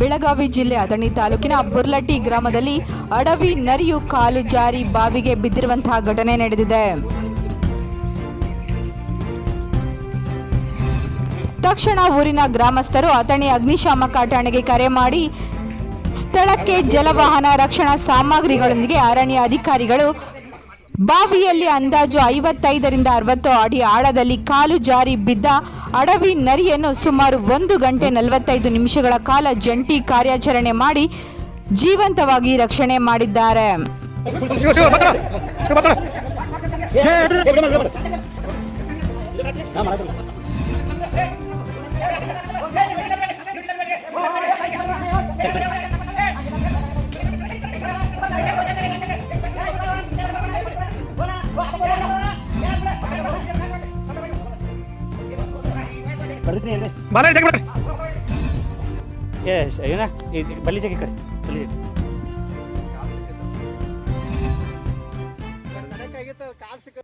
ಬೆಳಗಾವಿ ಜಿಲ್ಲೆ ಅಥಣಿ ತಾಲೂಕಿನ ಬುರ್ಲಟ್ಟಿ ಗ್ರಾಮದಲ್ಲಿ ಅಡವಿ ನರಿಯು ಕಾಲು ಜಾರಿ ಬಾವಿಗೆ ಬಿದ್ದಿರುವಂತಹ ಘಟನೆ ನಡೆದಿದೆ. ತಕ್ಷಣ ಊರಿನ ಗ್ರಾಮಸ್ಥರು ಅಥಣಿ ಅಗ್ನಿಶಾಮಕ ಠಾಣೆಗೆ ಕರೆ ಮಾಡಿ ಸ್ಥಳಕ್ಕೆ ಜಲವಾಹನ, ರಕ್ಷಣಾ ಸಾಮಗ್ರಿಗಳೊಂದಿಗೆ ಅರಣ್ಯ ಅಧಿಕಾರಿಗಳು ಬಾವಿಯಲ್ಲಿ ಅಂದಾಜು ಐವತ್ತೈದರಿಂದ ಅರವತ್ತು ಅಡಿ ಆಳದಲ್ಲಿ ಕಾಲು ಜಾರಿ ಬಿದ್ದ ಅಡವಿ ನರಿಯನ್ನು ಸುಮಾರು ಒಂದು ಗಂಟೆ ನಲವತ್ತೈದು ನಿಮಿಷಗಳ ಕಾಲ ಜಂಟಿ ಕಾರ್ಯಾಚರಣೆ ಮಾಡಿ ಜೀವಂತವಾಗಿ ರಕ್ಷಣೆ ಮಾಡಿದ್ದಾರೆ ಬಾಲ ಜಗ ಬಿಡ್ರಿ ಏ ಏನ? ಬಲ್ಲಿ ಜಗಿ ಕಡೆ ಬಲ್ಲಿ ಜಗಿ ಕಾಲ್ ಸಿಕ್ಕ